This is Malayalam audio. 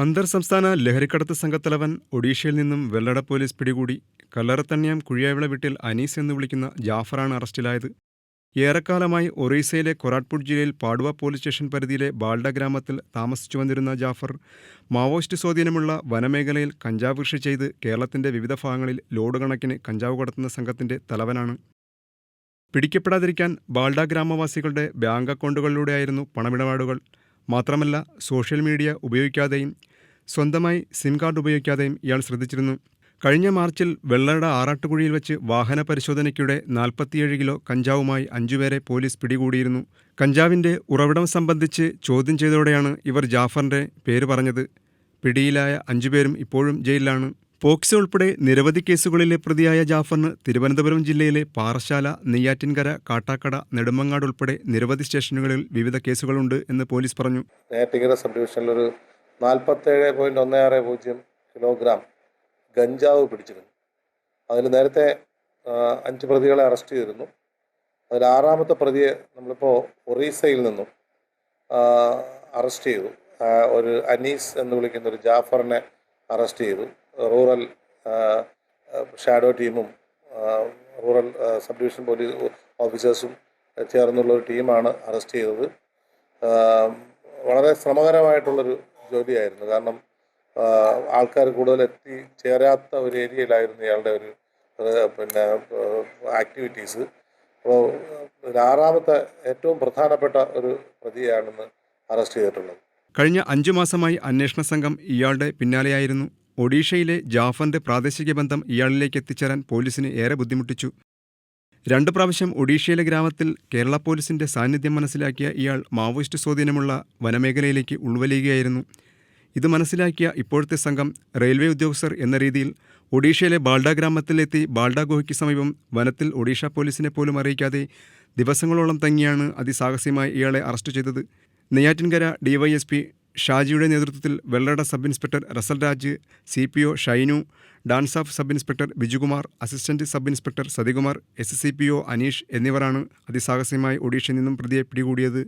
അന്തർ സംസ്ഥാന ലഹരിക്കടത്ത് സംഘത്തലവൻ ഒഡീഷയിൽ നിന്നും വെള്ളട പോലീസ് പിടികൂടി കല്ലറത്തണ്യം കുഴിയാവിള വീട്ടിൽ അനീസ് എന്ന് വിളിക്കുന്ന ജാഫറാണ് അറസ്റ്റിലായത്. ഏറെക്കാലമായി ഒറീസയിലെ കൊറാട്ട്പുഡ് ജില്ലയിൽ പാടുവ പോലീസ് സ്റ്റേഷൻ പരിധിയിലെ ബാൽഡ ഗ്രാമത്തിൽ താമസിച്ചു വന്നിരുന്ന ജാഫർ മാവോയിസ്റ്റ് സ്വാധീനമുള്ള വനമേഖലയിൽ കഞ്ചാവ് കൃഷി ചെയ്ത് കേരളത്തിന്റെ വിവിധ ഭാഗങ്ങളിൽ ലോഡ് കണക്കിന് കഞ്ചാവ് കടത്തുന്ന സംഘത്തിന്റെ തലവനാണ്. പിടിക്കപ്പെടാതിരിക്കാൻ ബാൽഡ ഗ്രാമവാസികളുടെ ബാങ്ക് അക്കൗണ്ടുകളിലൂടെയായിരുന്നു പണമിടപാടുകൾ. മാത്രമല്ല സോഷ്യൽ മീഡിയ ഉപയോഗിക്കാതെയും സ്വന്തമായി സിം കാർഡ് ഉപയോഗിക്കാതെയും ഇയാൾ ശ്രദ്ധിച്ചിരുന്നു. കഴിഞ്ഞ മാർച്ചിൽ വെള്ളയുടെ ആറാട്ടുകുഴിയിൽ വെച്ച് വാഹന പരിശോധനയ്ക്കിടെ നാൽപ്പത്തിയേഴ് കിലോ കഞ്ചാവുമായി അഞ്ചുപേരെ പോലീസ് പിടികൂടിയിരുന്നു. കഞ്ചാവിന്റെ ഉറവിടം സംബന്ധിച്ച് ചോദ്യം ചെയ്തതോടെയാണ് ഇവർ ജാഫറിന്റെ പേര് പറഞ്ഞത്. പിടിയിലായ അഞ്ചുപേരും ഇപ്പോഴും ജയിലിലാണ്. പോക്സോ ഉൾപ്പെടെ നിരവധി കേസുകളിലെ പ്രതിയായ ജാഫറിന് തിരുവനന്തപുരം ജില്ലയിലെ പാറശാല നെയ്യാറ്റിൻകര കാട്ടാക്കട നെടുമങ്ങാട് ഉൾപ്പെടെ നിരവധി സ്റ്റേഷനുകളിൽ വിവിധ കേസുകളുണ്ട് എന്ന് പോലീസ് പറഞ്ഞു. നാൽപ്പത്തേഴ് പോയിന്റ് ഒന്ന് ആറ് പൂജ്യം കിലോഗ്രാം ഗഞ്ചാവ് പിടിച്ചിരുന്നു. അതിൽ നേരത്തെ അഞ്ച് പ്രതികളെ അറസ്റ്റ് ചെയ്തിരുന്നു. അതിൽ ആറാമത്തെ പ്രതിയെ നമ്മളിപ്പോൾ ഒറീസയിൽ നിന്നും അറസ്റ്റ് ചെയ്തു. ഒരു അനീസ് എന്ന് വിളിക്കുന്ന ഒരു ജാഫറിനെ അറസ്റ്റ് ചെയ്തു. റൂറൽ ഷാഡോ ടീമും റൂറൽ സബ് ഡിവിഷൻ പോലീസ് ഓഫീസേഴ്സും ചേർന്നുള്ള ഒരു ടീമാണ് അറസ്റ്റ് ചെയ്തത്. വളരെ ശ്രമകരമായിട്ടുള്ളൊരു ജോലിയായിരുന്നു. കാരണം ആൾക്കാർ കൂടുതൽ എത്തി ചേരാത്ത ഒരു ഏരിയയിലായിരുന്നു ഇയാളുടെ ഒരു പിന്നെ ആക്ടിവിറ്റീസ് അപ്പോൾ ആറാമത്തെ ഏറ്റവും പ്രധാനപ്പെട്ട ഒരു പ്രതിയാണെന്ന് അറസ്റ്റ് ചെയ്തിട്ടുള്ളത്. കഴിഞ്ഞ അഞ്ചു മാസമായി അന്വേഷണ സംഘം ഇയാളുടെ പിന്നാലെയായിരുന്നു. ഒഡീഷയിലെ ജാഫറിന്റെ പ്രാദേശിക ബന്ധം ഇയാളിലേക്ക് എത്തിച്ചേരാൻ പോലീസിന് ഏറെ ബുദ്ധിമുട്ടിച്ചു. രണ്ടു പ്രാവശ്യം ഒഡീഷയിലെ ഗ്രാമത്തിൽ കേരള പോലീസിന്റെ സാന്നിധ്യം മനസ്സിലാക്കിയ ഇയാൾ മാവോയിസ്റ്റ് സ്വാധീനമുള്ള വനമേഖലയിലേക്ക് ഉൾവലിയുകയായിരുന്നു. ഇത് മനസ്സിലാക്കിയ ഇപ്പോഴത്തെ സംഘം റെയിൽവേ ഉദ്യോഗസ്ഥർ എന്ന രീതിയിൽ ഒഡീഷയിലെ ബാൽഡ ഗ്രാമത്തിലെത്തി ബാൽഡ ഗുഹയ്ക്ക് സമീപം വനത്തിൽ ഒഡീഷ പോലീസിനെ പോലും അറിയിക്കാതെ ദിവസങ്ങളോളം തങ്ങിയാണ് അതിസാഹസ്യമായി ഇയാളെ അറസ്റ്റ് ചെയ്തത്. നെയ്യാറ്റിൻകര ഡിവൈഎസ്പി ഷാജിയുടെ നേതൃത്വത്തിൽ Vellada sub inspector Rasal Raj C P O Shainu dance of sub inspector Bijukumar assistant sub inspector Sathikumar S C P O Aneesh എന്നിവരാണ് അതിസാഹസ്യമായി ഒഡീഷയിൽ നിന്നും പ്രതിയെ പിടികൂടിയത്.